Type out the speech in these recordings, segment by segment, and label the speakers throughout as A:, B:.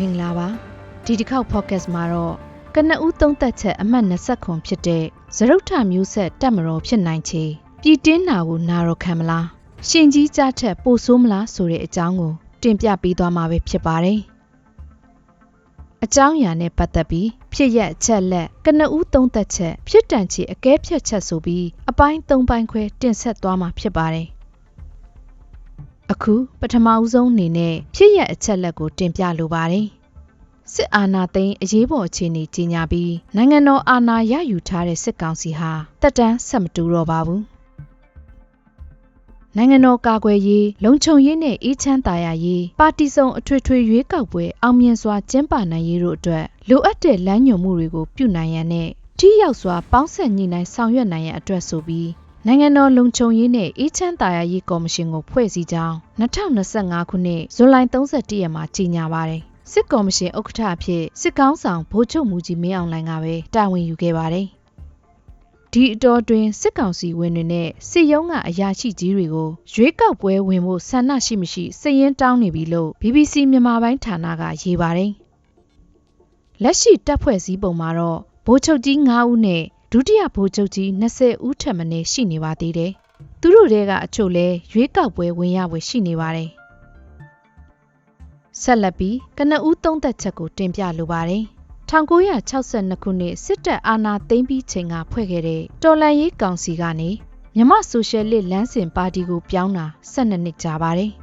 A: မင်္ဂလာပါဒီတစ်ခေါက် podcast မှာတော့ကနဦးသုံးသက်ချက်အမှတ်20ခွန်ဖြစ်တဲ့ဇရုတ်ထမျိုးဆက်တက်မတော်ဖြစ်နိုင်ချေပြည်တင်းနာကိုနာတော့ခံမလားရှင်ကြီးကြထက်ပိုဆိုးမလားဆိုတဲ့အကြောင်းကိုတင်ပြပေးသွားမှာပဲဖြစ်ပါတယ်အကြောင်းအရာနဲ့ပတ်သက်ပြီးဖြစ်ရက်အချက်လက်ကနဦးသုံးသက်ချက်ဖြစ်တန်ချေအကဲဖြတ်ချက်ဆိုပြီးအပိုင်း၃ပိုင်းခွဲတင်ဆက်သွားမှာဖြစ်ပါတယ် အခုပထမဦးဆုံးအနေနဲ့ဖြစ်ရက်အချက်လက်ကိုတင်ပြလိုပါတယ်။စစ်အာဏာသိမ်းအရေးပေါ်အခြေအနေကြီးညာပြီးနိုင်ငံတော်အာဏာရယူထားတဲ့စစ်ကောင်စီဟာတက်တန်းဆက်မတူတော့ပါဘူး။နိုင်ငံတော်ကာကွယ်ရေးလုံခြုံရေးနဲ့အေးချမ်းသာယာရေးပါတီစုံအထွေထွေရွေးကောက်ပွဲအောင်မြင်စွာကျင်းပနိုင်ရေးတို့အတွက်လိုအပ်တဲ့လမ်းညွှန်မှုတွေကိုပြုနိုင်ရန်နဲ့ထိရောက်စွာပေါင်းဆက်ညှိနှိုင်းဆောင်ရွက်နိုင်ရန်အတွက်ဆိုပြီး နိုင်ငံတော်လုံခြုံရေးနဲ့အေးချမ်းသာယာရေးကော်မရှင်ကိုဖွဲ့စည်းကြောင်း2025ခုနှစ်ဇူလိုင်31ရက်မှာကြေညာပါတယ်။စစ်ကော်မရှင်ဥက္ကဋ္ဌအဖြစ်စစ်ကောင်းဆောင်ဗိုလ်ချုပ်မူကြီးမင်းအောင်လှိုင်ကပဲတာဝန်ယူခဲ့ပါတယ်။ဒီအတော်တွင်စစ်ကောင်စီဝင်တွေနဲ့စစ်ရုံးကအရာရှိကြီးတွေကိုရွေးကောက်ပွဲဝင်ဖို့ဆန္ဒရှိမရှိစည်ရင်တောင်းနေပြီလို့ BBC မြန်မာပိုင်းဌာနကရေးပါတယ်။လက်ရှိတပ်ဖွဲ့စည်းပုံမှာတော့ဗိုလ်ချုပ်ကြီး9ဦးနဲ့ ဒုတိယဗိုလ်ချုပ်ကြီး20ဦးထက်မနည်းရှိနေပါသေးတယ်။သူတို့တဲကအချို့လဲရွေးကောက်ပွဲဝင်ရဝယ်ရှိနေပါတယ်။ဆက်လက်ပြီးကနဦးသုံးသက်ချက်ကိုတင်ပြလိုပါတယ်။1962ခုနှစ်စစ်တပ်အာဏာသိမ်းပြီးချိန်ကဖွဲ့ခဲ့တဲ့တော်လန်ရေးကောင်စီကနေမြမဆိုရှယ်လစ်လမ်းစဉ်ပါတီကိုပြောင်းတာ12နှစ်ကြာပါတယ်။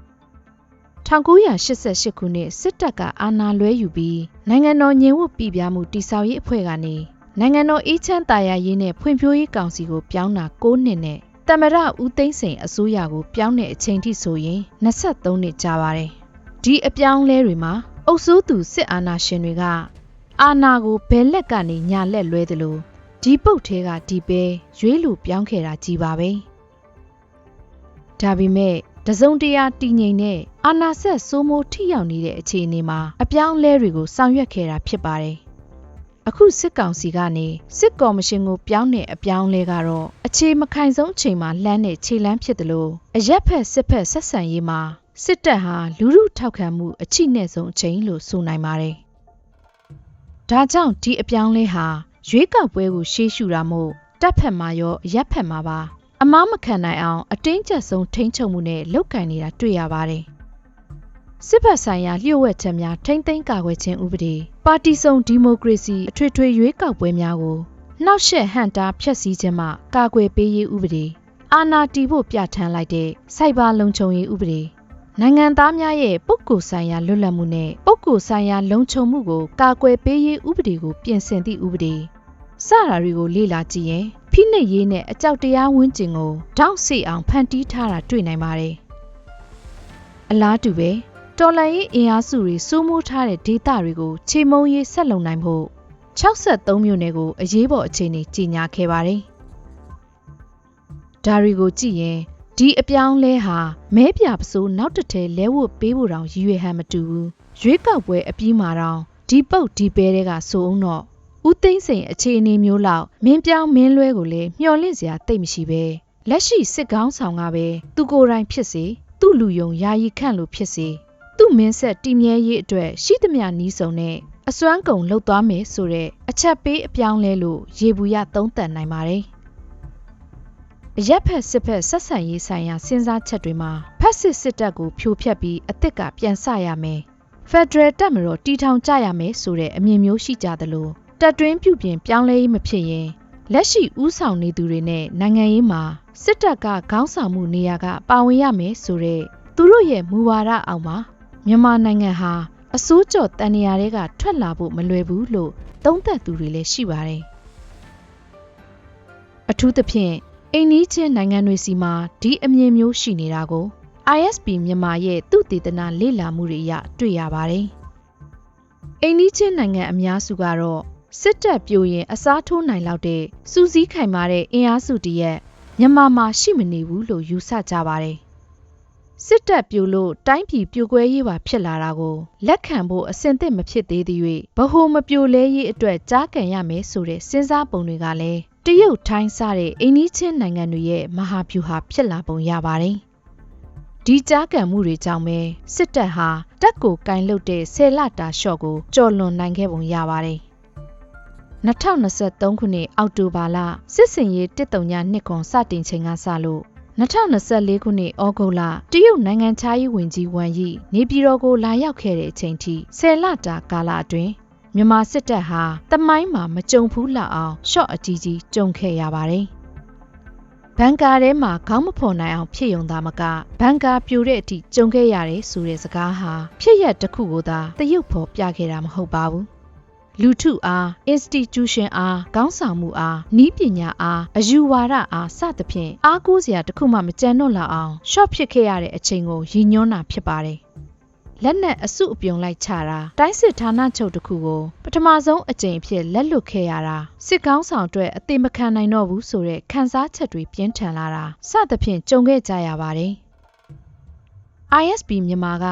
A: 1988ခုနှစ်စစ်တပ်ကအာဏာလွဲယူပြီးနိုင်ငံတော်ညင်ဝတ်ပြည်ပြမှုတိဆောက်ရေးအဖွဲ့ကနေ နိုင်ငံတော်အေးချမ်းသာယာရေးနဲ့ဖွံ့ဖြိုးရေးကောင်စီကိုပြောင်းတာ9နှစ်နဲ့တမရဦးသိန်းစိန်အစိုးရကိုပြောင်းတဲ့အချိန်ထိဆိုရင်23နှစ်ကြာပါတယ်။ဒီအပြောင်းလဲတွေမှာအုပ်စိုးသူစစ်အာဏာရှင်တွေကအာဏာကိုဘယ်လက်ကနေညာလက်လွဲသလိုဒီပုတ်သေးကဒီပဲရွေးလူပြောင်းခဲ့တာကြီးပါပဲ။ဒါပေမဲ့တစုံတရာတည်ငြိမ်တဲ့အာဏာဆက်စိုးမိုးထိရောက်နေတဲ့အခြေအနေမှာအပြောင်းလဲတွေကိုဆောင်ရွက်ခဲ့တာဖြစ်ပါတယ် အခုစစ်ကောင်စီကနေစစ်ကော်မရှင်ကိုပြောင်းတဲ့အပြောင်းလဲကတော့အခြေမခိုင်ဆုံးအချိန်မှာလှမ်းတဲ့ခြေလမ်းဖြစ်တယ်လို့အရက်ဖက်စစ်ဖက်ဆက်ဆံရေးမှာစစ်တပ်ဟာလူမှုထောက်ခံမှုအချိနဲ့ဆုံးအချိန်လို့ဆိုနိုင်ပါတယ်။ဒါကြောင့်ဒီအပြောင်းလဲဟာရွေးကောက်ပွဲကိုရှေးရှုတာမို့တပ်ဖက်မှာရောအရက်ဖက်မှာပါအမားမခံနိုင်အောင်အတင်းကျပ်ဆုံးထိန်းချုပ်မှုနဲ့လုတ်ကင်နေတာတွေ့ရပါတယ်။ စစ်ဘက်ဆိုင်ရာလျှို့ဝှက်ချက်များထိမ့်သိမ်းကာကွယ်ခြင်းဥပဒေပါတီစုံဒီမိုကရေစီအထွေထွေရွေးကောက်ပွဲများကိုနှောက်ယှက်ဟန့်တားဖျက်ဆီးခြင်းမှကာကွယ်ပေးရေးဥပဒေအာဏာတည်ဖို့ပြဋ္ဌာန်းလိုက်တဲ့စိုက်ဘာလုံခြုံရေးဥပဒေနိုင်ငံသားများရဲ့ပုဂ္ဂိုလ်ဆိုင်ရာလွတ်လပ်မှုနဲ့ပုဂ္ဂိုလ်ဆိုင်ရာလုံခြုံမှုကိုကာကွယ်ပေးရေးဥပဒေကိုပြင်ဆင်သည့်ဥပဒေစတာတွေကိုလေ့လာကြည့်ရင်ဖိနှိပ်ရေးနဲ့အကြောက်တရားဝန်းကျင်ကိုတောက်ဆိအောင်ဖန်တီးထားတာတွေ့နိုင်ပါတယ်အလားတူပဲ တော်လန်ရေးအင်အားစုတွေစိုးမိုးထားတဲ့ဒေသတွေကိုခြေမုံရေးဆက်လုံနိုင်ဖို့63မြို့နယ်ကိုအရေးပေါ်အခြေအနေကြီးညာခဲ့ပါတယ်။ဒါတွေကိုကြည့်ရင်ဒီအပြောင်းလဲဟာမဲပြပစိုးနောက်တစ်ထဲလဲဝတ်ပေးဖို့တောင်ရည်ရွယ်ဟန်မတူဘူး။ရွေးကောက်ပွဲအပြီးမှာတောင်ဒီပုတ်ဒီပဲတွေကဆိုအောင်တော့ဦးသိန်းစိန်အခြေအနေမျိုးလောက်မင်းပြောင်းမင်းလွဲကိုလည်းမျှော်လင့်စရာတိတ်မရှိပဲလက်ရှိစစ်ကောင်းဆောင်ကပဲသူကိုယ်တိုင်ဖြစ်စေသူ့လူယုံယာယီခန့်လို့ဖြစ်စေ သူ့မင်းဆက်တည်မြဲရေးအတွက်ရှိသမျှနီးစုံနဲ့အစွမ်းကုန်လှုပ်သွားမယ်ဆိုတဲ့အချက်ပေးအပြောင်းလဲလို့ရေဘူးရသုံးသပ်နိုင်ပါတယ်။အရက်ဖက်စစ်ဖက်ဆက်ဆံရေးဆိုင်ရာစဉ်းစားချက်တွေမှာဖက်စစ်စစ်တပ်ကိုဖြိုဖျက်ပြီးအစ်စ်ကပြန်ဆရမယ်။ဖက်ဒရယ်တပ်မတော်တီထောင်ကြရမယ်ဆိုတဲ့အမြင်မျိုးရှိကြသလိုတပ်တွင်းပြုပြင်ပြောင်းလဲရေးမဖြစ်ရင်လက်ရှိဥဆောင်နေသူတွေနဲ့နိုင်ငံရေးမှာစစ်တပ်ကခေါင်းဆောင်မှုနေရာကပါဝင်ရမယ်ဆိုတဲ့သူတို့ရဲ့မူဝါဒအောက်မှာ မြန်မာနိုင်ငံဟာအစိုးကြော်တန်နေရာတွေကထွက်လာဖို့မလွယ်ဘူးလို့သုံးသပ်သူတွေလည်းရှိပါတယ်။အထူးသဖြင့်အိန္ဒိချင်းနိုင်ငံတွေစီမှာဒီအမြင်မျိုးရှိနေတာကို ISP မြန်မာရဲ့သူတည်တနာလေ့လာမှုတွေအရတွေ့ရပါတယ်။အိန္ဒိချင်းနိုင်ငံအများစုကတော့စစ်တပ်ပြိုရင်အစားထိုးနိုင်လောက်တဲ့စူးစီးခိုင်မာတဲ့အင်အားစုတရက်မြန်မာမှာရှိမနေဘူးလို့ယူဆကြပါတယ် စစ်တပ်ပြိုလို့တိုင်းပြည်ပြိုကွဲရေးပါဖြစ်လာတာကိုလက်ခံဖို့အဆင်သင့်မဖြစ်သေးသည်၍ဗဟိုမပြိုလဲရေးအတွက်ကြားကန်ရမယ်ဆိုတဲ့စဉ်းစားပုံတွေကလည်းတရုတ်ထိုင်းစတဲ့အိန္ဒိချင်းနိုင်ငံတွေရဲ့မဟာဗျူဟာဖြစ်လာပုံရပါတယ်။တဒီကြားကန်မှုတွေကြောင့်ပဲစစ်တပ်ဟာတက်ကိုကင်လုတ်တဲ့ဆယ်လတာရှော့ကိုကြော်လွန်နိုင်ခဲ့ပုံရပါတယ်2023ခုနှစ်အောက်တိုဘာလစစ်စင်ရေးတစ်တုံညာနှစ်ခွန်စတင်ချိန်ကစလို့ 2024ခုနှစ်ဩဂုတ်လတရုတ်နိုင်ငံခြားရေးဝန်ကြီးဝမ်ယီနေပြည်တော်ကိုလာရောက်ခဲ့တဲ့အချိန်ထိဆယ်လတာကာလအတွင်းမြန်မာစစ်တပ်ဟာတမိုင်းမှာမကြုံဘူးလောက်အောင်ရှော့အကြီးကြီးကြုံခဲ့ရပါတယ်။ဘန်ကာထဲမှာခေါင်းမဖော်နိုင်အောင်ဖြစ်ယုံသားမကဘန်ကာပြိုတဲ့အထိကြုံခဲ့ရတယ်ဆိုတဲ့စကားဟာဖြစ်ရက်တစ်ခုကိုသာတရုတ်ဖော်ပြခဲ့တာမဟုတ်ပါဘူး။ လူထုအား institution အားခေါင်းဆောင်မှုအားနီးပညာအားအယူဝါဒအားစသဖြင့်အားကိုးစရာတစ်ခုမှမကြံတော့လောက်အောင်ရှော့ဖြစ်ခဲ့ရတဲ့အချိန်ကိုရည်ညွှန်းတာဖြစ်ပါတယ်လက်နက်အစုအပြုံလိုက်ချတာတိုင်းစစ်ဌာနချုပ်တစ်ခုကိုပထမဆုံးအကြိမ်ဖြစ်လက်လွတ်ခဲ့ရတာစစ်ကောင်းဆောင်အတွက်အသေးမခံနိုင်တော့ဘူးဆိုတဲ့ခံစားချက်တွေပြင်းထန်လာတာစသဖြင့်ကြုံခဲ့ကြရပါတယ် ISP မြန်မာက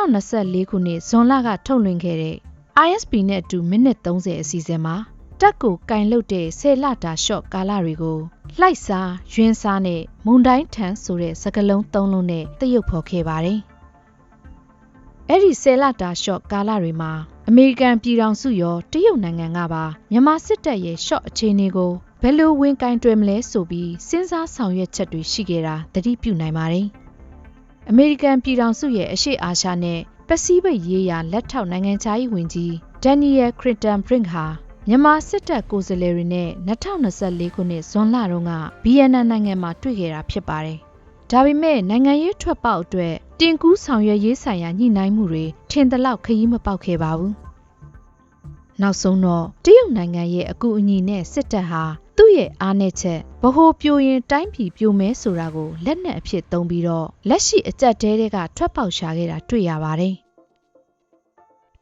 A: 2024ခုနှစ်ဇွန်လကထုတ်လွှင့်ခဲ့တဲ့ ISP နဲ့အတူမိနစ်30အစီအစဉ်မှာတက်ကိုကင်လုတ်တဲ့ဆယ်လတာရှော့ကာလတွေကိုလှိုက်စား၊ယွင်းစားနဲ့မုန်တိုင်းထန်ဆိုတဲ့စကားလုံးသုံးလုံးနဲ့တရုပ်ဖော်ခဲ့ပါတယ်။အဲ့ဒီဆယ်လတာရှော့ကာလတွေမှာအမေရိကန်ပြည်ထောင်စုရောတရုတ်နိုင်ငံကပါမြန်မာစစ်တပ်ရဲ့ရှော့အခြေအနေကိုဘယ်လိုဝင်ကင်တွယ်မလဲဆိုပြီးစဉ်းစားဆောင်ရွက်ချက်တွေရှိခဲ့တာသတိပြုနိုင်ပါတယ်။အမေရိကန်ပြည်ထောင်စုရဲ့အရှိအာရှနဲ့ပ စိဖိတ်ရေးရာလက်ထောက်နိုင်ငံခြားရေးဝန်ကြီးဒန်နီယယ်ခရစ်တန်ဘရင့်ဟာမြန်မာစစ်တပ်ကိုယ်စားလှယ်တွေနဲ့2024ခုနှစ်ဇွန်လတုန်းကဗီယက်နမ်နိုင်ငံမှာတွေ့ခဲ့တာဖြစ်ပါတယ်။ဒါပေမဲ့နိုင်ငံရေးထွက်ပေါက်အတွက်တင်ကူးဆောင်ရွက်ရေးဆိုင်ရာညှိနှိုင်းမှုတွေထင်သလောက်ခရီးမပေါက်ခဲ့ပါဘူး။နောက်ဆုံးတော့တရုတ်နိုင်ငံရဲ့အကူအညီနဲ့စစ်တပ်ဟာသူ့ရဲ့အားနည်းချက်ဗဟိုပြိုရင်တိုင်းပြည်ပြိုမဲဆိုတာကိုလက်နက်အဖြစ်သုံးပြီးတော့လက်ရှိအကြက်တဲတွေကထွက်ပေါက်ရှာခဲ့တာတွေ့ရပါတယ်။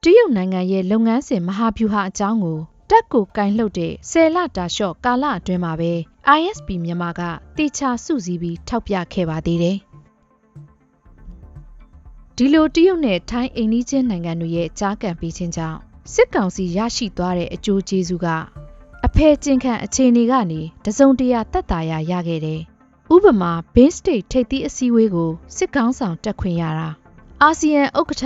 A: တရုတ်နိုင်ငံရဲ့လုပ်ငန်းစဉ်မဟာဗျူဟာအကြောင်းကိုတက်ကိုကင်လှုပ်တဲ့ဆယ်လတာလျှော့ကာလအတွင်းမှာပဲ ISP မြန်မာကတေချာစုစည်းပြီးထောက်ပြခဲ့ပါသေးတယ်။ဒီလိုတရုတ်နဲ့ထိုင်းအိမ်နီးချင်းနိုင်ငံတွေရဲ့ကြားကန်ပြီးချင်းကြောင့်စစ်ကောင်စီရရှိသွားတဲ့အကျိုးကျေးဇူးကအဖယ်ကျင်ခံအခြေအနေကနေတစုံတရာတက်တာရရခဲ့တယ်။ဥပမာ Bay State ထိပ်သီးအစည်းအဝေးကိုစစ်ကောင်းဆောင်တက်ခွင့်ရတာအာဆီယံဥက္ကဋ္ဌ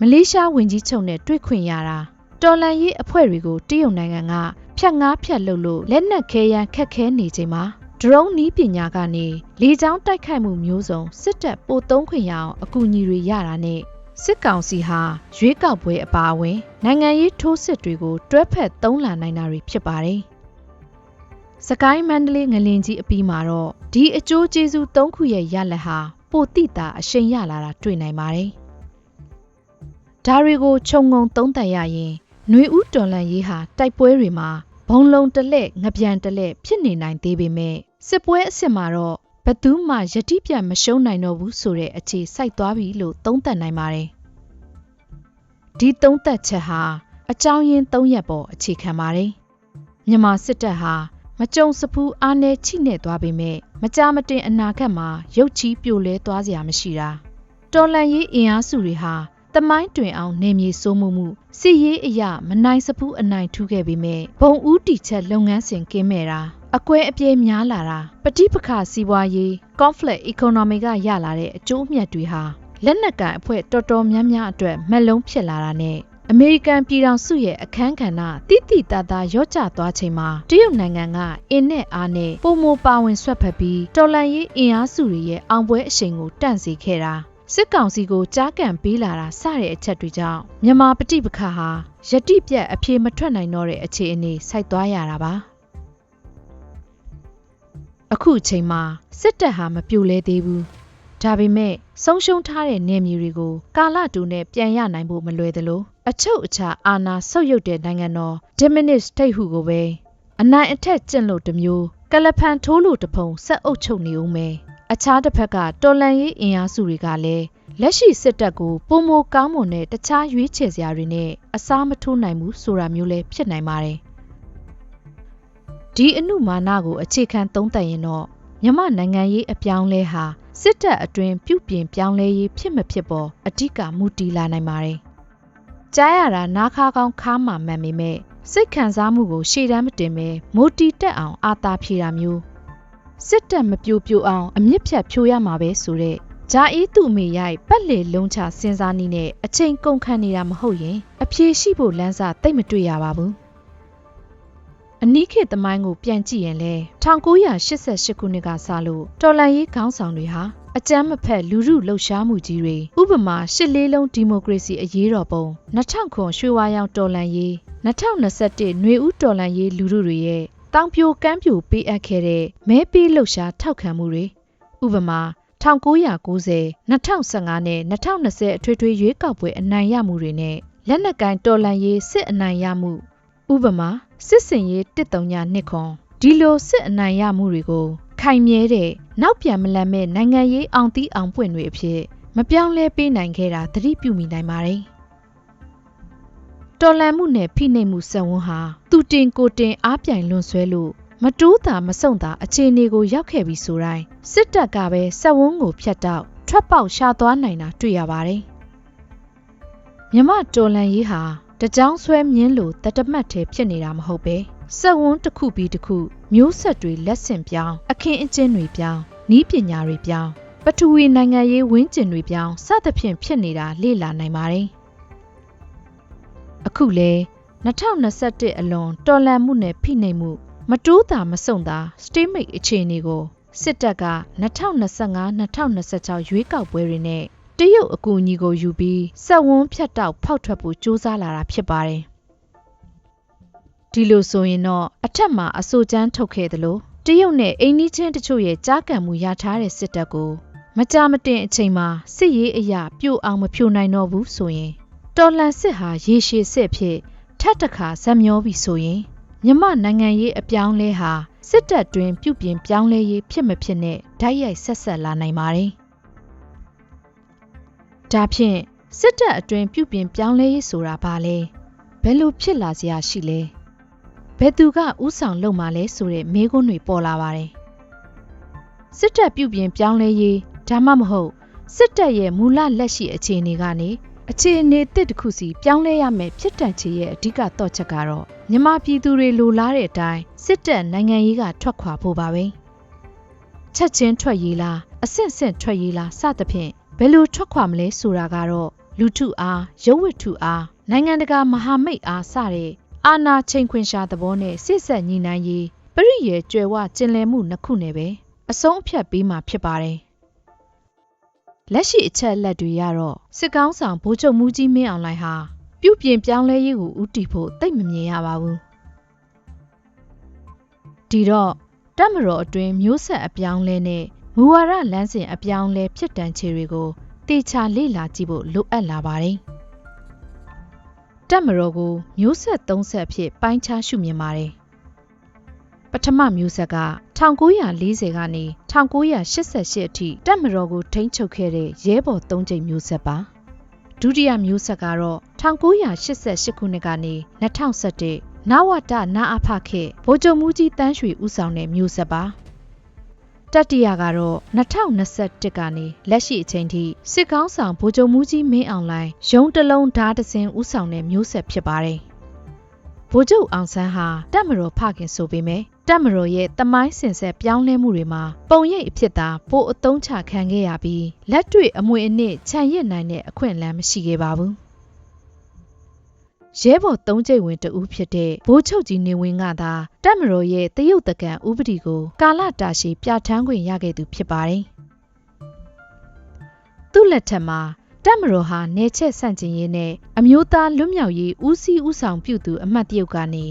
A: မလေးရှားဝန်ကြီးချုပ်နဲ့တွေ့ခွင့်ရတာတော်လန်ရေးအဖွဲ့တွေကိုတရုတ်နိုင်ငံကဖြတ်ငားဖြတ်လုပ်လို့လက်နက်ခဲယမ်းခက်ခဲနေချိန်မှာဒရုန်းနီးပညာကနေလေကြောင်းတိုက်ခိုက်မှုမျိုးစုံစစ်တပ်ပိုသုံးခွင့်ရအောင်အကူအညီတွေရတာနဲ့စစ်ကောင်စီဟာရွေးကောက်ပွဲအပါအဝင်နိုင်ငံရေးထိုးစစ်တွေကိုတွဲဖက်သုံးလာနိုင်တာတွေဖြစ်ပါတယ်။စကိုင်းမန္တလေးငလင်ကြီးအပြီးမှာတော့ဒီအကျိုးကျေးဇူး၃ခုရဲ့ရလဒ်ဟာပိုတိတာအရှိန်ရလာတာတွေ့နိုင်ပါတယ်။ ဒါတွေကိုခြုံငုံသုံးသပ်ရရင်ຫນွေဦးတော်လန်ရေးဟာတိုက်ပွဲတွေမှာဘုံလုံးတလက်ငပြန်တလက်ဖြစ်နေနိုင်သေးပေမဲ့စစ်ပွဲအစ်စ်မှာတော့ဘသူမှယတိပြတ်မရှုံးနိုင်တော့ဘူးဆိုတဲ့အခြေစိုက်သွားပြီလို့သုံးသပ်နိုင်ပါတယ်။ဒီသုံးသပ်ချက်ဟာအကြောင်းရင်း၃ရပ်ပေါ်အခြေခံပါတယ်။မြန်မာစစ်တပ်ဟာမကြုံစဖူးအားနဲ့ချိနဲ့သွားပေမဲ့မကြမတင်အနာဂတ်မှာရုတ်ချီးပြိုလဲသွားစရာမရှိတာ။တော်လန်ရေးအင်အားစုတွေဟာ တမိုင်းတွင်အောင်နေမြေစိုးမှုမှုစီရေးအရာမနိုင်စဖူးအနိုင်ထူးခဲ့ပေမဲ့ဘုံဦးတီချက်လုပ်ငန်းစဉ်ကင်းမဲ့တာအကွဲအပြဲများလာတာပဋိပက္ခစီးပွားရေး conflict economy ကရလာတဲ့အကျိုးအမြတ်တွေဟာလက်နက်ကန်အဖွဲ့တော်တော်များများအတွက်မက်လုံးဖြစ်လာတာနဲ့အမေရိကန်ပြည်ထောင်စုရဲ့အခမ်းကဏ္ဍတိတိတသားရော့ကျသွားချိန်မှာတရုတ်နိုင်ငံကအင်းနဲ့အားနဲ့ပုံမပါဝင်ဆွတ်ဖက်ပြီးတော်လန်ရေးအင်အားစုတွေရဲ့အောင်ပွဲအရှိန်ကိုတန့်စေခဲ့တာ စစ်ကောင်စီကိုကြားကန်ပေးလာတာစတဲ့အချက်တွေကြောင့်မြန်မာပဋိပက္ခဟာယတိပြတ်အပြေမထွက်နိုင်တော့တဲ့အခြေအနေဆိုက်သွားရတာပါအခုအချိန်မှာစစ်တပ်ဟာမပြိုလဲသေးဘူးဒါပေမဲ့ဆုံးရှုံးထားတဲ့နေမြေတွေကိုကာလတူနဲ့ပြန်ရနိုင်ဖို့မလွယ်သလိုအချုပ်အခြာအာဏာဆုတ်ယုတ်တဲ့နိုင်ငံတော်ဒီမီနစ်ထိတ်ဟုကိုပဲအနိုင်အထက်ကျင့်လို့တမျိုးကလဖန်ထိုးလို့တဖုံဆက်အုပ်ချုပ်နေဦးမယ် အခြားတစ်ဖက်ကတော်လန်ရေးအင်အားစုတွေကလည်းလက်ရှိစစ်တပ်ကိုပုံမကောင်းမွန်တဲ့တခြားရွေးချယ်စရာတွေနဲ့အစားမထိုးနိုင်ဘူးဆိုတာမျိုးလည်းဖြစ်နိုင်ပါတယ်။ဒီအမှုမာနကိုအခြေခံသုံးသပ်ရင်တော့မြမနိုင်ငံရေးအပြောင်းလဲဟာစစ်တပ်အတွင်းပြုပြင်ပြောင်းလဲရေးဖြစ်မဖြစ်ပေါ်အဓိကမူတည်လာနိုင်ပါတယ်။ကြားရတာနားခါကောင်းခါမှမှန်ပေမဲ့စိတ်ခံစားမှုကိုရှေ့တန်းမတင်ပဲမိုတီတက်အောင်အာသာဖြေတာမျိုး စစ်တပ်မပြိုပြိုအောင်အမြင့်ဖြတ်ဖြိုရမှာပဲဆိုတဲ့ဂျာအေးသူ့အမေရိုက်ပတ်လေလုံးချစဉ်းစားနည်းနဲ့အချိန်ကုန်ခံနေတာမဟုတ်ရင်အပြေရှိဖို့လမ်းစာတိတ်မတွေ့ရပါဘူးအနီးခေတ်သမိုင်းကိုပြန်ကြည့်ရင်လဲ1988ခုနှစ်ကစလို့တော်လန်ရေးခေါင်းဆောင်တွေဟာအကြမ်းမဖက်လူမှုလှုပ်ရှားမှုကြီးတွေဥပမာရှစ်လေးလုံးဒီမိုကရေစီအရေးတော်ပုံ2000ခွန်ရွှေဝါရောင်တော်လန်ရေး2021ຫນွေဦးတော်လန်ရေးလူမှုတွေရဲ့ တောင်ပြိုကမ်းပြိုပေးအပ်ခဲ့တဲ့မဲပေးလှုပ်ရှားထောက်ခံမှုတွေဥပမာ1990 2015နဲ့2020အထွေထွေရွေးကောက်ပွဲအနိုင်ရမှုတွေနဲ့လက်နက်ကိုင်တော်လှန်ရေးစစ်အနိုင်ရမှုဥပမာစစ်စင်ရေး139နှစ်ခွန်ဒီလိုစစ်အနိုင်ရမှုတွေကိုခိုင်မြဲတဲ့နောက်ပြန်မလန့်မဲ့နိုင်ငံရေးအောင်သီးအောင်ပွင့်တွေအဖြစ်မပြောင်းလဲပေးနိုင်ခဲ့တာသတိပြုမိနိုင်ပါတယ် တော်လန်မှုနဲ့ဖိနှိပ်မှုစံဝန်းဟာသူတင်ကိုတင်အားပြိုင်လွန်ဆွဲလို့မတိုးတာမဆုံတာအခြေအနေကိုရောက်ခဲ့ပြီဆိုတိုင်းစစ်တပ်ကပဲစက်ဝန်းကိုဖျက်တောက်ထွက်ပေါက်ရှာသွားနိုင်တာတွေ့ရပါတယ်မြမတော်လန်ရေးဟာတကြောင်ဆွဲမြင်းလိုတတမတ်ထဲဖြစ်နေတာမဟုတ်ပဲစက်ဝန်းတစ်ခုပြီးတစ်ခုမျိုးဆက်တွေလက်ဆင့်ပြောင်းအခင်းအကျင်းတွေပြောင်းဤပညာတွေပြောင်းပထဝီနိုင်ငံရေးဝင်းကျင်တွေပြောင်းစသဖြင့်ဖြစ်နေတာလေ့လာနိုင်ပါတယ် အခုလဲ2021အလွန်တော်လန်မှုနဲ့ဖိနှိပ်မှု မတိုးတာမဆုံတာစတေးမိတ်အခြေအနေကိုစစ်တပ်က2025-2026ရွေးကောက်ပွဲတွေနဲ့တရုတ်အကူအညီကိုယူပြီးစက်ဝန်းဖြတ်တောက်ဖောက်ထွက်ဖို့ကြိုးစားလာတာဖြစ်ပါတယ်။ဒီလိုဆိုရင်တော့အထက်မှာအဆိုချမ်းထုတ်ခဲ့သလိုတရုတ်နဲ့အိန္ဒိချင်းတချို့ရဲ့ကြားကန်မှုရထားတဲ့စစ်တပ်ကိုမကြမတင်အချိန်မှာစစ်ရေးအရာပြို့အောင်မဖြိုနိုင်တော့ဘူးဆိုရင် တော်လန်စစ်ဟာရေရှည်စစ်ဖြစ်ထပ်တခါဇက်မျောပြီဆိုရင်မြမနိုင်ငံရေးအပြောင်းလဲဟာစစ်တပ်တွင်ပြုပြင်ပြောင်းလဲရေးဖြစ်မဖြစ်နဲ့ဓာတ်ရိုက်ဆက်ဆက်လာနိုင်ပါတယ်။ဒါဖြင့်စစ်တပ်အတွင်းပြုပြင်ပြောင်းလဲရေးဆိုတာဘာလဲ။ဘယ်လိုဖြစ်လာစရာရှိလဲ။ဘယ်သူကဥဆောင်လုပ်မှလဲဆိုတဲ့မေးခွန်းတွေပေါ်လာပါတယ်။စစ်တပ်ပြုပြင်ပြောင်းလဲရေးဒါမှမဟုတ်စစ်တပ်ရဲ့မူလလက်ရှိအခြေအနေကနေ အခြေအနေတစ်တစ်ခုစီပြောင်းလဲရမယ်ဖြစ်တန်ချေရဲ့အဓိကတော့ချက်ကတော့မြန်မာပြည်သူတွေလိုလားတဲ့အတိုင်းစစ်တပ်နိုင်ငံရေးကထွက်ခွာဖို့ပါပဲချက်ချင်းထွက်ရေးလားအဆင့်ဆင့်ထွက်ရေးလားစသဖြင့်ဘယ်လိုထွက်ခွာမလဲဆိုတာကတော့လူထုအားရုပ်ဝတ္ထုအားနိုင်ငံတကာမဟာမိတ်အားစတဲ့အာဏာချိန်ခွင်ရှာသဘောနဲ့စစ်ဆက်ညီနိုင်ရေးပရိယေကျွယ်ဝကျင်လည်မှုနှစ်ခုနဲ့ပဲအဆုံးအဖြတ်ပေးမှာဖြစ်ပါတယ် လက်ရှိအချက်အလက်တွေကတော့စစ်ကောင်းဆောင်ဗိုလ်ချုပ်မှုကြီးမင်းအောင်လှိုင်ဟာပြုပြင်ပြောင်းလဲရေးကိုဦးတည်ဖို့တိတ်မမြင်ရပါဘူးဒီတော့တက်မတော်အတွင်းမျိုးဆက်အပြောင်းလဲနဲ့မူဝါဒလမ်းစဉ်အပြောင်းလဲဖြစ်တန်ခြေတွေကိုတေချာလေ့လာကြည့်ဖို့လိုအပ်လာပါတယ်တက်မတော်ကိုမျိုးဆက်၃ဆက်အဖြစ်ပိုင်းခြားရှုမြင်ပါတယ်ပ ထမမျိုးဆက်က1940ကနေ1988အထိတက်မတော်ကိုထိန်းချုပ်ခဲ့တဲ့ရဲဘော်၃ကြိမ်မျိုးဆက်ပါဒုတိယမျိုးဆက်ကတော့1988ခုနှစ်ကနေ2011နဝတနာအဖခေဗိုလ်ချုပ်မူကြီးတန်းရွှေဦးဆောင်တဲ့မျိုးဆက်ပါတတိယကတော့2021ကနေလက်ရှိအချိန်ထိစစ်ကောင်းဆောင်ဗိုလ်ချုပ်မူကြီးမင်းအောင်လှိုင်ရုံးတလုံးဓာတ်တစင်ဦးဆောင်တဲ့မျိုးဆက်ဖြစ်ပါတယ်ဗိုလ်ချုပ်အောင်ဆန်းဟာတက်မတော်ဖခင်ဆိုပေမဲ့ တက်မတော်ရဲ့တမိုင်းစင်ဆက်ပြောင်းလဲမှုတွေမှာပုံရိပ်အဖြစ်သာပိုအသုံးချခံခဲ့ရပြီးလက်တွေ့အမွေအနှစ်ခြံရစ်နိုင်တဲ့အခွင့်အလမ်းမရှိခဲ့ပါဘူးရဲဘော်သုံးကျိတ်ဝင်တဦးဖြစ်တဲ့ဘိုးချုပ်ကြီးနေဝင်းကသာတက်မတော်ရဲ့တရုတ်တကံဥပဒေကိုကာလတာရှည်ပြဋ္ဌာန်းခွင့်ရခဲ့သူဖြစ်ပါတယ်။သူ့လက်ထက်မှာတက်မတော်ဟာနေချက်ဆန့်ကျင်ရေးနဲ့အမျိုးသားလွတ်မြောက်ရေးဦးစီးဦးဆောင်ပြုသူအမတ်တရုတ်ကနေ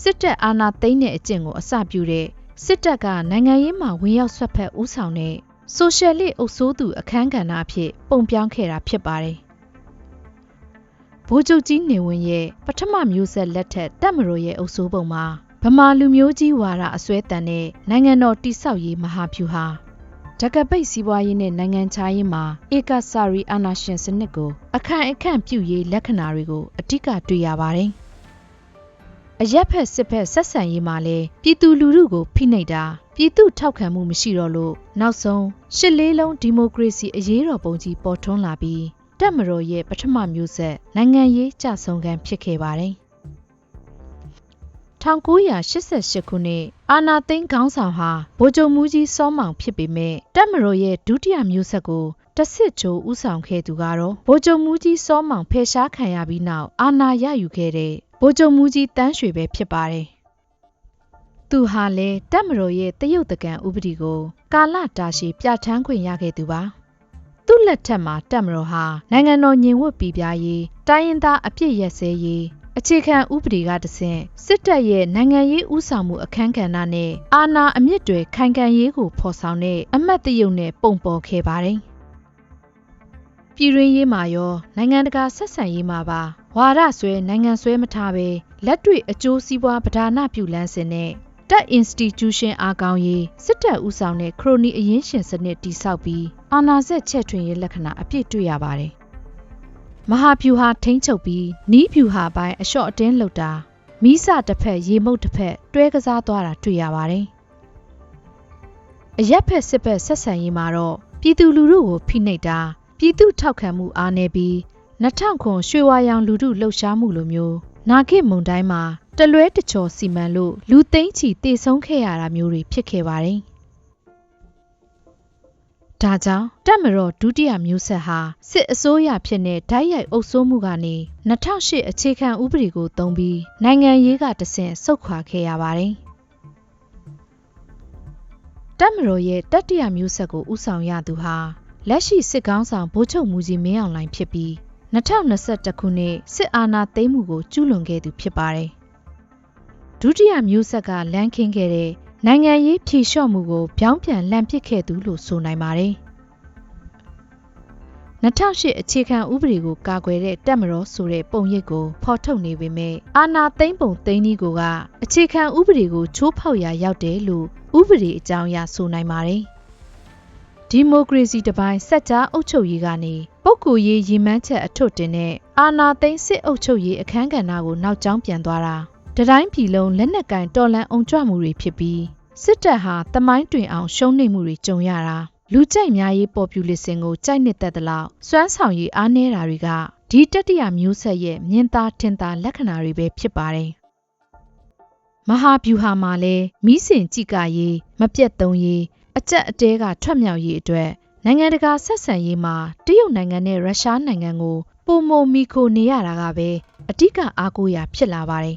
A: စစ်တပ်အာဏာသိမ်းတဲ့အကျင့်ကိုအစပြုတဲ့စစ်တပ်ကနိုင်ငံရေးမှာဝင်ရောက်ဆွတ်ဖက်ဦးဆောင်တဲ့ဆိုရှယ်လစ်အုပ်စိုးသူအခန်းကဏ္ဍအဖြစ်ပုံပြောင်းခဲ့တာဖြစ်ပါတယ်။ဗိုလ်ချုပ်ကြီးနေဝင်းရဲ့ပထမမျိုးဆက်လက်ထက်တပ်မတော်ရဲ့အုပ်စိုးပုံမှာဗမာလူမျိုးကြီးဝါဒအစွဲတန်တဲ့နိုင်ငံတော်တိဆောက်ရေးမဟာဗျူဟာဓကပိတ်စီးပွားရေးနဲ့နိုင်ငံခြားရေးမှာဧကစာရီအာနာရှင်စနစ်ကိုအခန့်အခန့်ပြုရေးလက္ခဏာတွေကိုအဓိကတွေ့ရပါတယ်။ အရက်ဖက်စစ်ဖက်ဆက်ဆံရေးမှာလည်းပြည်သူလူထုကိုဖိနှိပ်တာပြည်သူထောက်ခံမှုမရှိတော့လို့နောက်ဆုံးရှစ်လေးလုံးဒီမိုကရေစီအရေးတော်ပုံကြီးပေါ်ထွန်းလာပြီးတက်မတော်ရဲ့ပထမမျိုးဆက်နိုင်ငံရေးကြဆုံခံဖြစ်ခဲ့ပါတယ်။1988ခုနှစ်အာနာသိန်းခေါင်းဆောင်ဟာဗိုလ်ချုပ်မူကြီးစောမောင်ဖြစ်ပေမဲ့တက်မတော်ရဲ့ဒုတိယမျိုးဆက်ကိုတဆစ်ချိုးဥဆောင်ခဲ့သူကတော့ဗိုလ်ချုပ်မူကြီးစောမောင်ဖယ်ရှားခံရပြီးနောက်အာဏာရယူခဲ့တဲ့ ဗိုလ်ချုပ်မူကြီးတန်းရွှေပဲဖြစ်ပါတယ်။သူဟာလည်းတပ်မတော်ရဲ့တရုတ်တကန်ဥပဒေကို ကာလတာရှည်ပြဋ္ဌာန်းခွင့်ရခဲ့သူပါ။သူ့လက်ထက်မှာတပ်မတော်ဟာနိုင်ငံတော်ညီဝတ်ပြည်ပြရေးတိုင်းရင်းသားအပြစ်ရက်စဲရေးအခြေခံဥပဒေကတဆင့်စစ်တပ်ရဲ့နိုင်ငံရေးဥဆောင်မှုအခမ်းကဏ္ဍနဲ့အာဏာအမြင့်တွေခိုင်ခံရေးကိုဖော်ဆောင်တဲ့အမတ်တရုတ်နဲ့ပုံပေါ်ခဲ့ပါတယ်။ပြည်တွင်းရေးမှာရောနိုင်ငံတကာဆက်ဆံရေးမှာပါ ဝါဒဆွဲနိုင်ငံဆွဲမထားပဲလက်တွေ့အကျိုးစီးပွားပဓာနာပြုလန်းစဉ်နဲ့တက် institution အားကောင်းရေးစစ်တပ်ဥဆောင်တဲ့ခရိုနီအရင်ရှင်စနစ်တိဆောက်ပြီးအာဏာဆက်ချက်ထွင်ရေးလက္ခဏာအပြည့်တွေ့ရပါတယ်မဟာဖြူဟာထိမ့်ချုပ်ပြီးနီးဖြူဟာပိုင်းအလျှော့အတင်းလှုပ်တာမိစတစ်ဖက်ရေမုတ်တစ်ဖက်တွဲကစားသွားတာတွေ့ရပါတယ်။အရက်ဖက်စစ်ဖက်ဆက်ဆံရေးမှာတော့ပြည်သူလူထုကိုဖိနှိပ်တာပြည်သူထောက်ခံမှုအားနည်းပြီး 2000ခွန်ရွှေဝါရောင်လူထုလှုပ်ရှားမှုလိုမျိုးနာခိမုံတိုင်းမှာတလွဲတချော်စီမံလို့လူသိန်းချီတေဆုံးခဲ့ရတာမျိုးတွေဖြစ်ခဲ့ပါတယ်။ဒါကြောင့်တက်မတော်ဒုတိယမျိုးဆက်ဟာစစ်အစိုးရဖြစ်တဲ့ဓာတ်ရိုက်အုပ်စိုးမှုကနေ2008အခြေခံဥပဒေကိုသုံးပြီးနိုင်ငံရေးကတဆင့်ဆုတ်ခွာခဲ့ရပါတယ်။တက်မတော်ရဲ့တတိယမျိုးဆက်ကိုဥဆောင်ရသူဟာလက်ရှိစစ်ကောင်းဆောင်ဗိုလ်ချုပ်မူကြီးမင်းအောင်လှိုင်ဖြစ်ပြီး 2021ခုနှစ်စစ်အာဏာသိမ်းမှုကိုကျူးလွန်ခဲ့သူဖြစ်ပါတယ်။ဒုတိယမျိုးဆက်ကလမ်းခင်းခဲ့တဲ့နိုင်ငံရေးဖြေလျှော့မှုကိုပြောင်းပြန်လှန်ပစ်ခဲ့သူလို့ဆိုနိုင်ပါတယ်။2008အခြေခံဥပဒေကိုကာကွယ်တဲ့တက်မတော်ဆိုတဲ့ပုံရိပ်ကိုဖော်ထုတ်နေပေမဲ့အာဏာသိမ်းပုံသိမ်းနည်းကိုကအခြေခံဥပဒေကိုချိုးဖောက်ရာရောက်တယ်လို့ဥပဒေအကြောင်းအရဆိုနိုင်ပါတယ်။ဒီမိုကရေစီတပိုင်းစက်ကြားအုပ်ချုပ်ရေးကနေ ပုဂ္ဂိုလ်ရေးရည်မှန်းချက်အထွတ်တင်တဲ့အာဏာသိမ်းစစ်အုပ်ချုပ်ရေးအခမ်းကဏ္ဍကိုနောက်ကျောင်းပြန်သွားတာတတိုင်းပြည်လုံးလက်နက်ကင်တော်လန်အောင်ကြွမှုတွေဖြစ်ပြီးစစ်တပ်ဟာတမိုင်းတွင်အောင်ရှုံးနိမ့်မှုတွေကြုံရတာလူကြိုက်များရေး population ကိုကြိုက်နှစ်သက်သလောက်စွမ်းဆောင်ရည်အားနည်းတာတွေကဒီတတိယမျိုးဆက်ရဲ့မြင်သာထင်သာလက္ခဏာတွေပဲဖြစ်ပါတယ်။မဟာဗျူဟာမှာလည်းမိစင်ကြည့်ကရေးမပြတ်သုံးရေးအကြက်အတဲကထွက်မြောက်ရေးအတွက် နိုင်ငံတကာဆက်ဆံရေးမှာတရုတ်နိုင်ငံနဲ့ရုရှားနိုင်ငံကိုပုံမမီခိုနေရတာကပဲအဓိကအားကိုးရာဖြစ်လာပါတယ်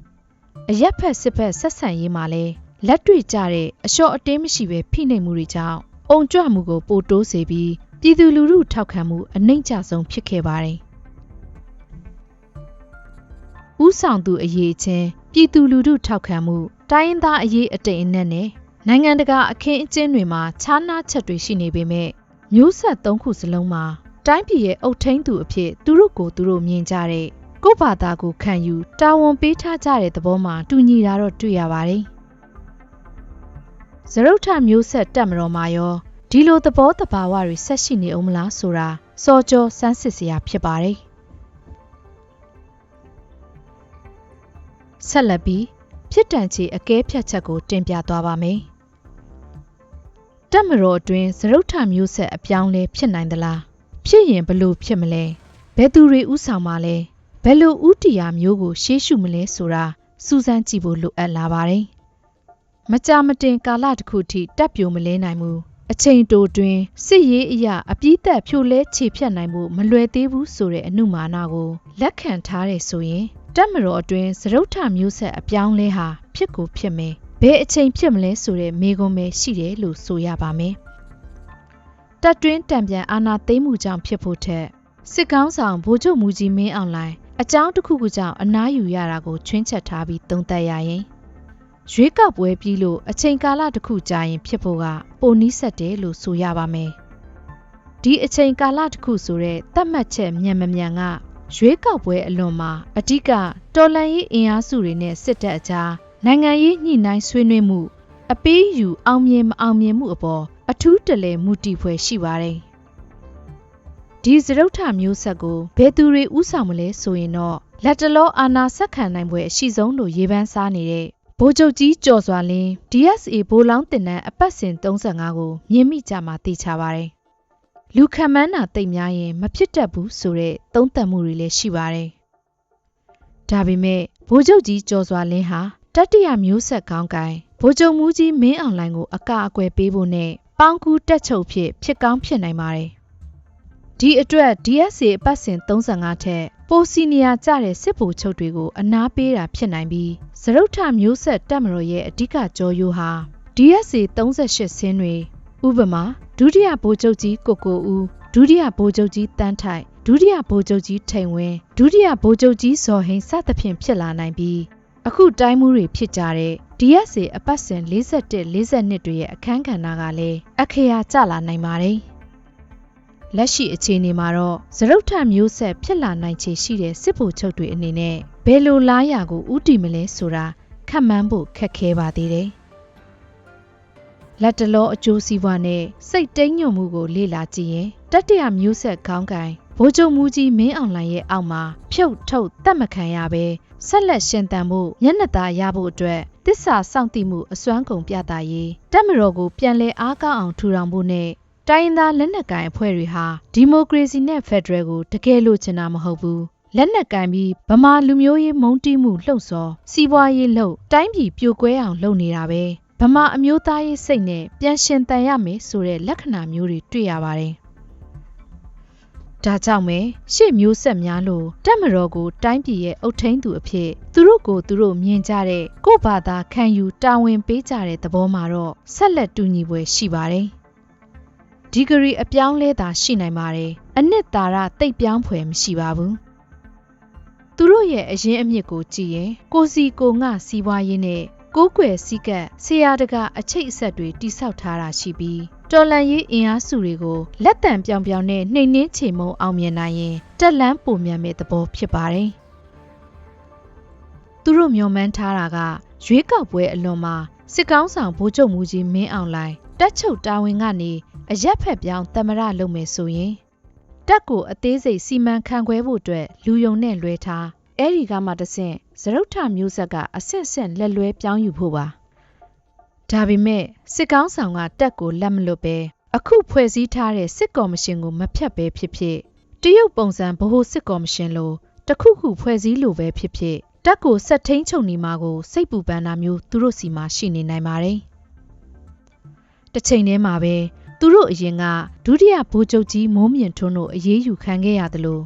A: ။အရက်ဖက်စစ်ဖက်ဆက်ဆံရေးမှာလည်းလက်တွေ့ကြတဲ့အလျှော့အတင်းမရှိပဲဖိနှိပ်မှုတွေကြောင့်အုံကြွမှုကိုပိုတိုးစေပြီးပြည်သူလူထုထောက်ခံမှုအနှိမ့်ကျဆုံးဖြစ်ခဲ့ပါတယ်။ဥဆောင်သူအရေးချင်းပြည်သူလူထုထောက်ခံမှုတိုင်းရင်းသားအရေးအတိတ်အနက်နဲ့ နိုင်ငံတကာအခင်းအကျင်းတွေမှာခြားနားချက်တွေရှိနေပေမဲ့မျိုးဆက်သုံးခုစလုံးမှာတိုင်းပြည်ရဲ့အုတ်ထင်းသူအဖြစ်သူတို့ကိုသူတို့မြင်ကြတဲ့ကိုယ့်ဘာသာကိုခံယူတာဝန်ပေးထားကြတဲ့သဘောမှာတူညီတာတော့တွေ့ရပါတယ်။ဇရုတ်ထမျိုးဆက်တက်မတော်မှာရောဒီလိုသဘောတဘာဝတွေဆက်ရှိနေအောင်မလားဆိုတာစောကြောစမ်းစစ်စရာဖြစ်ပါတယ်။ဆက်လက်ပြီးဖြစ်တန်ချီအကဲဖြတ်ချက်ကိုတင်ပြသွားပါမယ်။ တက်မတော်အတွင်းဇရုတ်ထမျိုးဆက်အပြောင်းလဲဖြစ်နိုင်သလားဖြစ်ရင်ဘလို့ဖြစ်မလဲဘယ်သူတွေဥဆောင်မလဲဘယ်လိုဥတီယာမျိုးကိုရှေးရှုမလဲဆိုတာစူးစမ်းကြည့်ဖို့လိုအပ်လာပါတယ်။မကြာမတင်ကာလတစ်ခုထိတက်ပြိုမလဲနိုင်ဘူးအချိန်တိုတွင်စစ်ရေးအရာအပြည့်သက်ဖြိုလဲခြေဖြတ်နိုင်မှုမလွယ်သေးဘူးဆိုတဲ့အနုမာနကိုလက်ခံထားတယ်ဆိုရင်တက်မတော်အတွင်းသရုတ်ထမျိုးဆက်အပြောင်းလဲဟာဖြစ်ကိုဖြစ်မယ်ဘ ယ်အချိန်ဖြစ်မလဲဆိုတဲ့မေးခွန်းပဲရှိတယ်လို့ဆိုရပါမယ်တက်တွင်းတံပြန်အာနာသိမ့်မှုကြောင့်ဖြစ်ဖို့ထက်စစ်ကောင်းဆောင်ဗိုလ်ချုပ်မူကြီးမင်းအောင်လှိုင်အကြောင်းတစ်ခုခုကြောင့်အနားယူရတာကိုချွင်းချက်ထားပြီးသုံးသပ်ရရင်ရွေးကောက်ပွဲပြီးလို့အချိန်ကာလတစ်ခုကြာရင်ဖြစ်ဖို့ကပိုနီးစက်တယ်လို့ဆိုရပါမယ်။ဒီအချိန်ကာလတစ်ခုဆိုတဲ့သတ်မှတ်ချက်မြန်မမြန်ကရွေးကောက်ပွဲအလွန်မှာအဓိကတော်လန်ရေးအင်အားစုတွေနဲ့စစ်တပ်အကြား နိုင်ငံရေးညှိနှိုင်းဆွေးနွေးမှု အပေးယူအောင်မြင်မအောင်မြင်မှုအပေါ်အထူးတလဲမူတည်ဖွယ်ရှိပါတယ်။ဒီစရုပ်ထမျိုးဆက်ကိုဘယ်သူတွေဥဆောင်မလဲဆိုရင်တော့လက်တလောအာနာဆက်ခံနိုင်ပွဲအရှိဆုံးလို့ရေးပန်းစားနေတဲ့ဗိုလ်ချုပ်ကြီးကျော်စွာလင်း DSA ဘိုးလောင်းတင်တဲ့အပတ်စဉ်35ကိုမြင်မိကြမှာသိချပါတယ်။လူခံမန်းတာတိတ်များရင်မဖြစ်တတ်ဘူးဆိုတဲ့သုံးသပ်မှုတွေလည်းရှိပါတယ်။ဒါပေမဲ့ဗိုလ်ချုပ်ကြီးကျော်စွာလင်းဟာ တတိယမျိုးဆက်ကောင်းကိုင်ဗိုလ်ချုပ်မူကြီးမင်းအောင်လှိုင်ကိုအကအကွယ်ပေးဖို့နဲ့ပေါင်းကူးတက်ချုပ်ဖြစ်ဖြစ်ကောင်းဖြစ်နိုင်ပါတယ်။ဒီအတွက် DSA အပတ်စဉ်35ထက်ပိုစီနီယာကျတဲ့စစ်ဗိုလ်ချုပ်တွေကိုအနာပေးတာဖြစ်နိုင်ပြီးစရုပ်ထမျိုးဆက်တက်မတော်ရဲ့အဓိကကြောရိုးဟာ DSA 38ဆင်းတွေဥပမာဒုတိယဗိုလ်ချုပ်ကြီးကိုကိုဦးဒုတိယဗိုလ်ချုပ်ကြီးတန်းထိုက်ဒုတိယဗိုလ်ချုပ်ကြီးထိန်ဝင်းဒုတိယဗိုလ်ချုပ်ကြီးဇော်ဟိန်စသဖြင့်ဖြစ်လာနိုင်ပြီး အခုတိုင်းမှုတွေဖြစ်ကြတဲ့ DSA အပတ်စဉ်41 42တွေရဲ့အခန်းကဏ္ဍကလည်းအခရာကျလာနိုင်ပါတယ်။လက်ရှိအခြေအနေမှာတော့သရုတ်ထမျိုးဆက်ဖြစ်လာနိုင်ခြေရှိတဲ့စစ်ဗိုလ်ချုပ်တွေအနေနဲ့ဘယ်လိုလားရာကိုဥတီမလဲဆိုတာခန့်မှန်းဖို့ခက်ခဲပါသေးတယ်။လက်တလောအကျိုးစီးပွားနဲ့စိတ်တိမ်ညွတ်မှုကိုလေ့လာကြည့်ရင်တတရမျိုးဆက်ခေါင်းကင်ဗိုလ်ချုပ်မူကြီးမင်းအောင်လှိုင်ရဲ့အောက်မှာဖြုတ်ထုတ်တတ်မခံရပဲ ဆက်လက်ရှင်တန်မှုမျက်နှာသာရဖို့အတွက်တစ္ဆာစောင့်တည်မှုအစွမ်းကုန်ပြသရေးတက်မတော်ကိုပြန်လည်အားကောင်းအောင်ထူထောင်ဖို့နဲ့တိုင်းရင်းသားလက်နက်ကိုင်အဖွဲ့တွေဟာဒီမိုကရေစီနဲ့ဖက်ဒရယ်ကိုတကယ်လို့ချင်တာမဟုတ်ဘူးလက်နက်ကင်ပြီးဗမာလူမျိုးရေးမုန်းတီးမှုလှုပ်ဆော်စီးပွားရေးလှုပ်တိုင်းပြည်ပြိုကွဲအောင်လုပ်နေတာပဲဗမာအမျိုးသားရေးစိတ်နဲ့ပြန်ရှင်တန်ရမယ်ဆိုတဲ့လက္ခဏာမျိုးတွေတွေ့ရပါတယ် ဒါကြောင့်ပဲရှေ့မျိုးဆက်များလို့တက်မတော်ကိုတိုင်းပြည်ရဲ့အုတ်ထိန်သူအဖြစ်သူတို့ကိုသူတို့မြင်ကြတဲ့ကို့ဘာသာခံယူတာဝန်ပေးကြတဲ့သဘောမှာတော့ဆက်လက်တူညီပွဲရှိပါတယ်။ဒီဂရီအပြောင်းလဲတာရှိနိုင်ပါတယ်။အနှစ်သာရတိတ်ပြောင်းဖွယ်မရှိပါဘူး။သူတို့ရဲ့အရင်အမြစ်ကိုကြည့်ရင်ကိုစီကိုငှစီးပွားရေးနဲ့ ကိုးကွယ်စည်းကပ်ဆရာတကအချိတ်အဆက်တွေတိဆောက်ထားတာရှိပြီးတော်လန်ရေးအင်အားစုတွေကိုလက်တံပြောင်ပြောင်နဲ့နှိမ်နှင်းချေမှုန်းအောင်မြင်နိုင်ရင်တက်လန်းပုံမြန်မဲ့သဘောဖြစ်ပါတယ်။သူတို့မျှော်မှန်းထားတာကရွေးကောက်ပွဲအလွန်မှာစစ်ကောင်းဆောင်ဗိုလ်ချုပ်မူကြီးမင်းအောင်လှိုင်တက်ချုပ်တာဝန်ကနေအရက်ဖက်ပြောင်းတမရလုပ်မယ်ဆိုရင်တက်ကိုအသေးစိတ်စီမံခန့်ခွဲဖို့အတွက်လူယုံနဲ့လွဲထား အဲ့ဒီကမှတဆင့်ဇရုတ်ထမျိုးဆက်ကအဆင့်ဆင့်လက်လွဲပြောင်းယူဖို့ပါဒါပေမဲ့စစ်ကောင်းဆောင်ကတက်ကိုလက်မလွတ်ပဲအခုဖွဲ့စည်းထားတဲ့စစ်ကော်မရှင်ကိုမဖြတ်ပဲဖြစ်ဖြစ်တရုတ်ပုံစံဗဟိုစစ်ကော်မရှင်လိုတခုခုဖွဲ့စည်းလိုပဲဖြစ်ဖြစ်တက်ကိုဆက်ထိန်ချုပ်နေမှာကိုစိတ်ပူပန်တာမျိုးသူတို့စီမှာရှိနေနိုင်ပါတယ်တစ်ချိန်တည်းမှာပဲသူတို့အရင်ကဒုတိယဗိုလ်ချုပ်ကြီးမိုးမြင့်ထွန်းတို့အရေးယူခံခဲ့ရသလို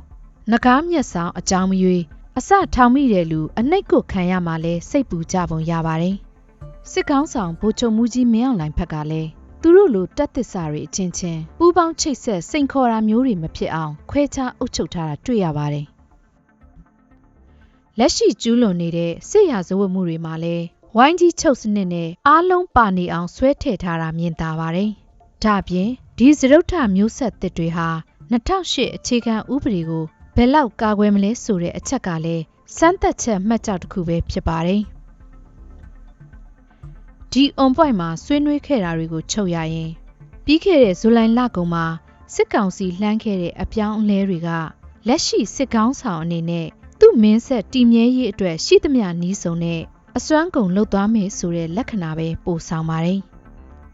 A: ငကားမျက်ဆောင်အကြောင်းမရွေး အစထောင်မိတဲ့လူအနှိတ်ကိုခံရမှလဲစိတ်ပူကြပုံရပါတယ်။စစ်ကောင်းဆောင်ဗိုလ်ချုပ်မူကြီးမင်းအောင်လှိုင်ဖက်ကလည်းသူတို့လိုတက်သစ္စာတွေအချင်းချင်းပူးပေါင်းချိတ်ဆက်စိန်ခေါ်တာမျိုးတွေမဖြစ်အောင်ခွဲခြားအုပ်ချုပ်ထားတာတွေ့ရပါတယ်။လက်ရှိကျူးလွန်နေတဲ့စစ်ရာဇဝတ်မှုတွေမှာလည်းဝိုင်းကြီးချုပ်စနစ်နဲ့အားလုံးပါနေအောင်ဆွဲထည့်ထားတာမြင်သာပါတယ်။ဒါပြင်ဒီစရုပ်ထမျိုးဆက်တစ်တွေဟာ2008အခြေခံဥပဒေကို ဘယ်လောက်ကာကွယ်မလဲဆိုတဲ့အချက်ကလည်းစမ်းသပ်ချက်မှတ်ကြောက်တစ်ခုပဲဖြစ်ပါတယ်။ဒီ on point မှာဆွေးနွေးခဲ့တာတွေကိုချုပ်ရရင် ပြီးခဲ့တဲ့ဇူလိုင်လကုန်မှာစစ်ကောင်စီလှမ်းခဲ့တဲ့အပြောင်းအလဲတွေကလက်ရှိစစ်ကောင်းဆောင်အနေနဲ့သူ့မင်းဆက်တည်မြဲရေးအတွက်ရှိသမျှနီးစုံနဲ့အစွမ်းကုန်လှုပ်သွားမယ်ဆိုတဲ့လက္ခဏာပဲပို့ဆောင်ပါတယ်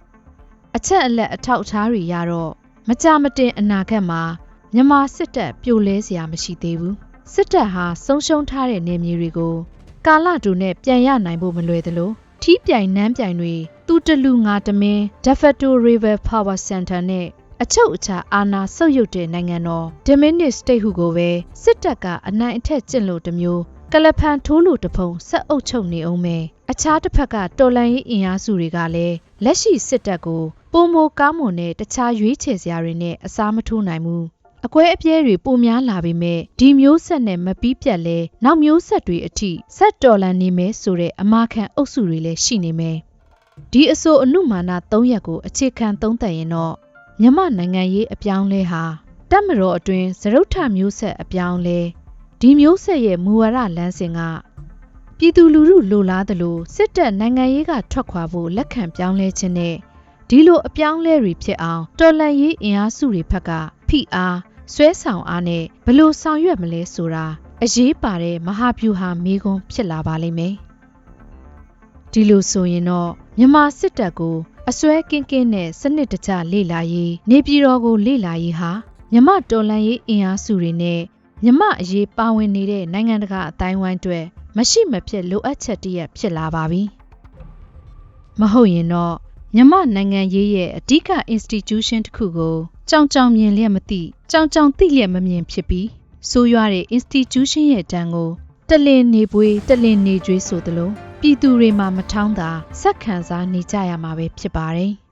A: ။အချက်အလက်အထောက်အထားတွေရတော့မကြမတင်အနာဂတ်မှာ မြန်မာစစ်တပ်ပြိုလဲစရာမရှိသေးဘူးစစ်တပ်ဟာဆုံးရှုံးထားတဲ့နေမြေတွေကိုကာလတူနဲ့ပြန်ရနိုင်ဖို့မလွယ်သလိုထီးပြိုင်နှမ်းပြိုင်တွေသူတလူငါတမင်း Defato River Power Center နဲ့အချုပ်အခြာအာဏာဆုပ်ယုပ်တဲ့နိုင်ငံတော် Dominic State ဟုကိုပဲစစ်တပ်ကအနိုင်အထက်ကျင့်လို့တမျိုးကလဖန်ထိုးလို့တဖုံဆက်အုပ်ချုပ်နေအောင်မယ်အခြားတစ်ဖက်ကတော်လန်ရေးအင်အားစုတွေကလည်းလက်ရှိစစ်တပ်ကိုပုံမိုကောင်းမွန်တဲ့တခြားရွေးချယ်စရာတွေနဲ့အစားမထိုးနိုင်ဘူး အကွဲအပြဲတွေပိုများလာပေမဲ့ဒီမျိုးဆက်နဲ့မပြီးပြတ်လဲနောက်မျိုးဆက်တွေအထိဆက်တော်လန်နေမယ်ဆိုတဲ့အမာခံအုပ်စုတွေလည်းရှိနေမယ်ဒီအဆိုအနုမာန၃ရက်ကိုအခြေခံသုံးသပ်ရင်တော့မြမနိုင်ငံရေးအပြောင်းလဲဟာတက်မတော်အတွင်းသရုတ်ထမျိုးဆက်အပြောင်းလဲဒီမျိုးဆက်ရဲ့မူဝါဒလမ်းစဉ်ကပြည်သူလူထုလိုလားသလိုစစ်တပ်နိုင်ငံရေးကထွက်ခွာဖို့လက်ခံပြောင်းလဲခြင်းနဲ့ဒီလိုအပြောင်းလဲတွေဖြစ်အောင်တော်လှန်ရေးအင်အားစုတွေဘက်ကဖိအား ဆွဲဆောင်အားနဲ့ဘလို့ဆောင်ရွက်မလဲဆိုတာအရေးပါတဲ့မဟာဗျူဟာမေးခွန်းဖြစ်လာပါလိမ့်မယ်ဒီလိုဆိုရင်တော့မြန်မာစစ်တပ်ကိုအစွဲကင်းကင်းနဲ့စနစ်တကျလေ့လာရေးနေပြည်တော်ကိုလေ့လာရေးဟာမြမတော်လန်ရေးအင်အားစုတွေနဲ့မြမအရေးပါဝင်နေတဲ့နိုင်ငံတကာအတိုင်းဝိုင်းတွေမရှိမဖြစ်လိုအပ်ချက်တည်းဖြစ်လာပါပြီမဟုတ်ရင်တော့ မြန်မာနိုင်ငံရေးရဲ့အဓိက institution တစ်ခုကိုကြောင်ကြောင်မြင်လျက်မသိကြောင်ကြောင်သိလျက်မမြင်ဖြစ်ပြီးဆိုးရွားတဲ့ institution ရဲ့တန်ကိုတလင်နေပွေးတလင်နေကျွေးဆိုသလိုပြည်သူတွေမှာမထောင်းတာစက်ခံစားနေကြရမှာပဲဖြစ်ပါတယ်။